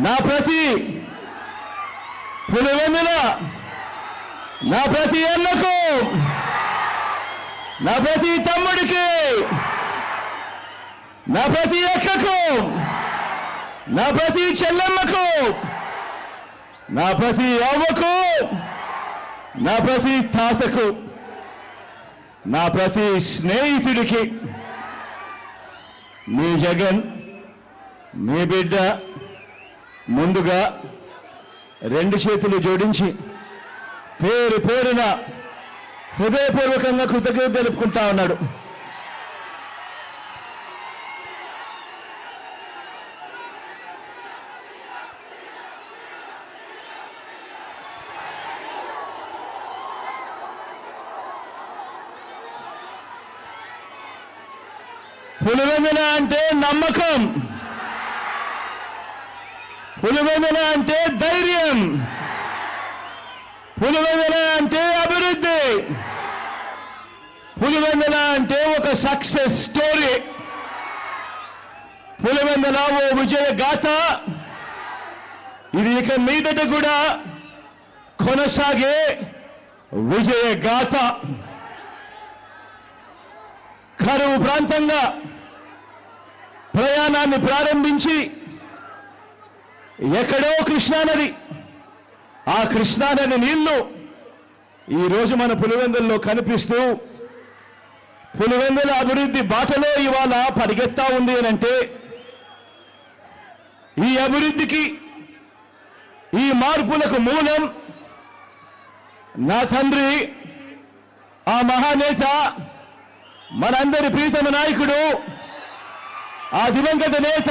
నా ప్రతి పులివెందుల నా ప్రతి ఎన్నకు నా ప్రతి తమ్ముడికి నా ప్రతి అక్కకు నా ప్రతి చెల్లెమ్మకు నా ప్రతి అవ్వకు నా ప్రతి తాతకు నా ప్రతి స్నేహితుడికి మీ జగన్ మీ బిడ్డ ముందుగా రెండు చేతులు జోడించి పేరు పేరున హృదయపూర్వకంగా కృతజ్ఞత తెలుపుకుంటా ఉన్నాడు. పులివెందుల అంటే నమ్మకం. పులివెందుల అంటే ధైర్యం. పులివెందుల అంటే అభివృద్ధి. పులివెందుల అంటే ఒక సక్సెస్ స్టోరీ. పులివెందుల ఓ విజయ గాథ. ఇది ఇక మీదట కూడా కొనసాగే విజయ గాథ. కరువు ప్రాంతంగా ప్రయాణాన్ని ప్రారంభించి ఎక్కడో కృష్ణానది ఆ కృష్ణానది నీళ్ళు ఈరోజు మన పులివెందుల్లో కనిపిస్తూ పులివెందుల అభివృద్ధి బాటలో ఇవాళ పరిగెత్తా ఉంది అని అంటే ఈ అభివృద్ధికి ఈ మార్పులకు మూలం నా తండ్రి ఆ మహానేత మనందరి ప్రీతమ నాయకుడు ఆ దివంగత నేత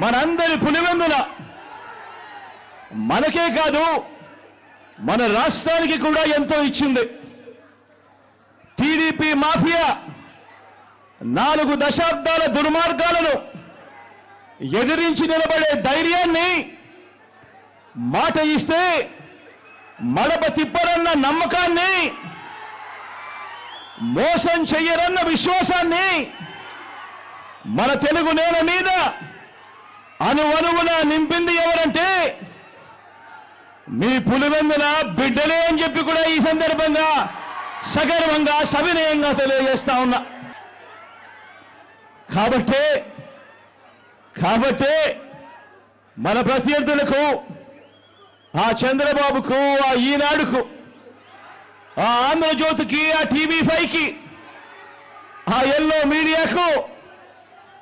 మనందరి పులివెందుల. మనకే కాదు మన రాష్ట్రానికి కూడా ఎంతో ఇచ్చింది. టీడీపీ మాఫియా నాలుగు దశాబ్దాల దుర్మార్గాలను ఎదిరించి నిలబడే ధైర్యాన్ని మాట ఇస్తే మడప తిప్పరన్న నమ్మకాన్ని మోసం చెయ్యరన్న విశ్వాసాన్ని మన తెలుగు నేల మీద అనువనువున నింపింది ఎవరంటే మీ పులివెందుల బిడ్డలే అని చెప్పి కూడా ఈ సందర్భంగా సగర్వంగా సవినయంగా తెలియజేస్తా ఉన్నా. కాబట్టే కాబట్టే మన ప్రత్యర్థులకు ఆ చంద్రబాబుకు ఆ ఈనాడుకు ఆ ఆంధ్రజ్యోతికి ఆ టీవీ ఫైవ్కి ఆ ఎల్లో మీడియాకు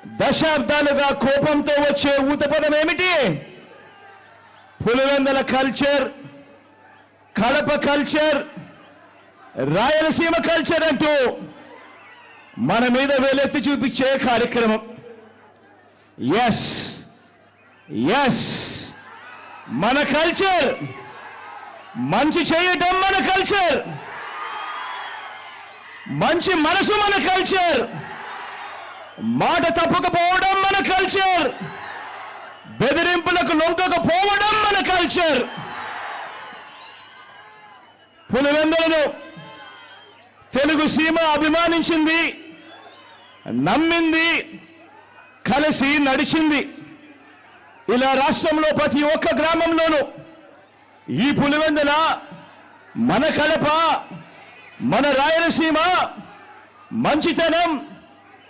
దశాబ్దాలుగా కోపంతో వచ్చే ఊతపదం ఏమిటి? Pulivendula culture Kadapa culture Rayalaseema culture అంటూ మన మీద వేలెత్తి చూపించే కార్యక్రమం. ఎస్ ఎస్ మన కల్చర్ మంచి చేయటం మన కల్చర్ మంచి మనసు మన కల్చర్ మాట తప్పకపోవడం మన కల్చర్ బెదిరింపులకు లొంగకపోవడం మన కల్చర్ పులివెందులను తెలుగు సీమ అభిమానించింది నమ్మింది కలిసి నడిచింది. ఇలా రాష్ట్రంలో ప్రతి ఒక్క గ్రామంలోనూ ఈ పులివెందుల మన కడప మన రాయలసీమ మంచితనం